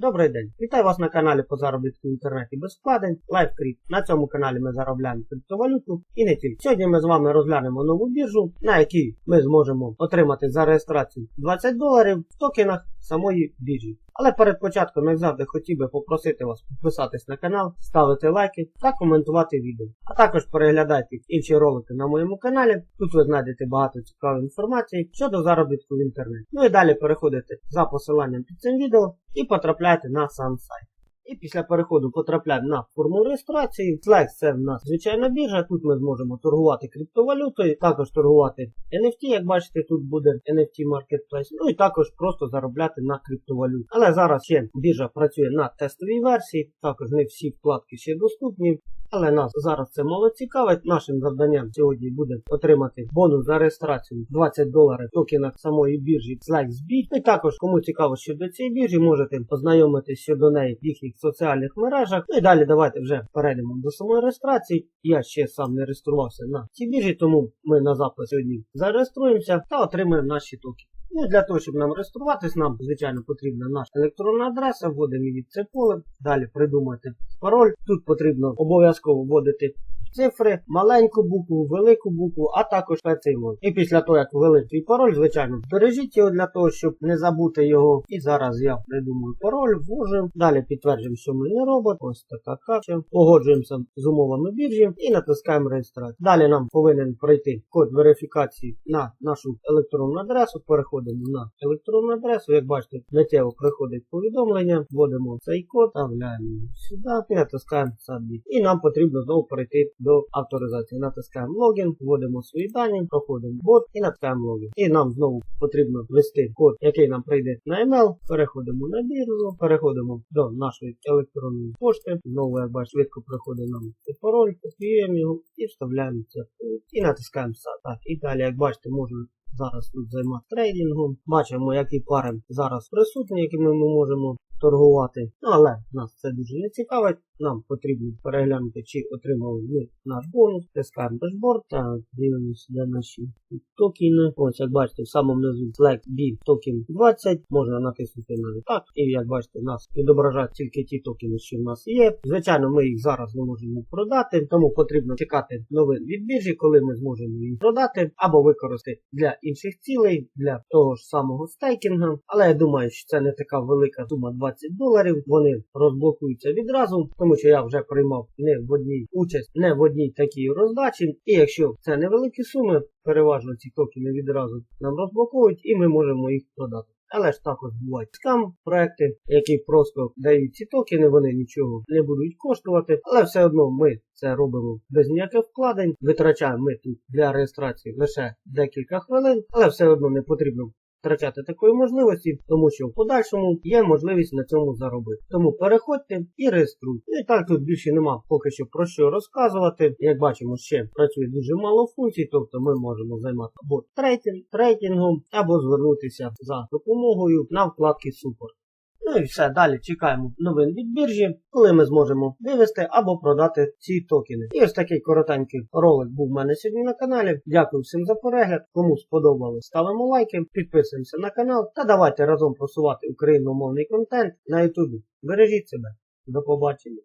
Добрий день! Вітаю вас на каналі по заробітку в інтернеті без вкладень LiveCrypt. На цьому каналі ми заробляємо криптовалюту і не тільки. Сьогодні ми з вами розглянемо нову біржу, на якій ми зможемо отримати за реєстрацію 20 доларів в токенах самої біржі. Але перед початком, як завжди, хотів би попросити вас підписатись на канал, ставити лайки та коментувати відео. А також переглядайте інші ролики на моєму каналі. Тут ви знайдете багато цікавої інформації щодо заробітку в інтернеті. Ну і далі переходите за посиланням під цим відео і потрапляєте на сам сайт. І після переходу потрапляємо на форму реєстрації. Flex це в нас звичайна біржа. Тут ми зможемо торгувати криптовалютою, також торгувати NFT, як бачите, тут буде NFT Marketplace. Ну і також просто заробляти на криптовалюті. Але зараз ще біржа працює на тестовій версії, також не всі вкладки ще доступні. Але нас зараз це мало цікавить. Нашим завданням сьогодні буде отримати бонус за реєстрацію 20 доларів в токенах самої біржі FlexBit. І також, кому цікаво щодо цієї біржі, можете познайомитись щодо неї в їхніх соціальних мережах. Ну і далі давайте вже перейдемо до самої реєстрації. Я ще сам не реєструвався на цій біржі, тому ми на запис сьогодні зареєструємося та отримаємо наші токени. Ну, для того, щоб нам реєструватись, нам, звичайно, потрібна наша електронна адреса, вводимо її в це поле, далі придумати пароль. Тут потрібно обов'язково вводити цифри, маленьку букву, велику букву, а також специмон. І після того, як ввели свій пароль, звичайно, збережіть його для того, щоб не забути його. І зараз я придумаю пароль, ввожу. Далі підтверджуємо, що ми не робот. Ось така. Погоджуємося з умовами біржі і натискаємо реєстрацію. Далі нам повинен пройти код верифікації на нашу електронну адресу. Переходимо на електронну адресу. Як бачите, миттєво приходить повідомлення, вводимо цей код, вставляємо сюди і натискаємо Submit. І нам потрібно знову перейти до авторизації. Натискаємо логін, вводимо свої дані, проходимо бот і натискаємо логін. І нам знову потрібно ввести код, який нам прийде на email. Переходимо на біржу, переходимо до нашої електронної пошти. Знову, як бачите, швидко приходить нам цей пароль, копіюємо його і вставляємо це. І натискаємо SAT. Так, і далі, як бачите, можна зараз тут займатися трейдингом. Бачимо, які пари зараз присутні, якими ми можемо торгувати. Ну, але нас це дуже не цікавить. Нам потрібно переглянути, чи отримали ми наш бонус. Тискаємо дашборд та дивимося, де наші токени. Ось, як бачите, в самому низу Flex B токен 20. Можна натиснути навіть так. І як бачите, нас відображають тільки ті токени, що в нас є. Звичайно, ми їх зараз не можемо продати, тому потрібно чекати новин від біржі, коли ми зможемо їх продати або використати для інших цілей, для того ж самого стейкінга. Але я думаю, що це не така велика сума 20 доларів. Вони розблокуються відразу, тому що я вже приймав не в одній участь, не в одній такій роздачі. І якщо це невеликі суми, переважно ці токени відразу нам розблокують, і ми можемо їх продати. Але ж також бувають скам проекти, які просто дають ці токени, вони нічого не будуть коштувати, але все одно ми це робимо без ніяких вкладень. Витрачаємо ми тут для реєстрації лише декілька хвилин, але все одно не потрібно втрачати такої можливості, тому що в подальшому є можливість на цьому заробити. Тому переходьте і реєструйте. І так тут більше нема поки що про що розказувати. Як бачимо, ще працює дуже мало функцій, тобто ми можемо займати або трейдинг, трейдингом, або звернутися за допомогою на вкладки Support. Ну і все, далі чекаємо новин від біржі, коли ми зможемо вивести або продати ці токени. І ось такий коротенький ролик був у мене сьогодні на каналі. Дякую всім за перегляд. Кому сподобалось, ставимо лайки, підписуємося на канал та давайте разом просувати україномовний контент на ютубі. Бережіть себе. До побачення.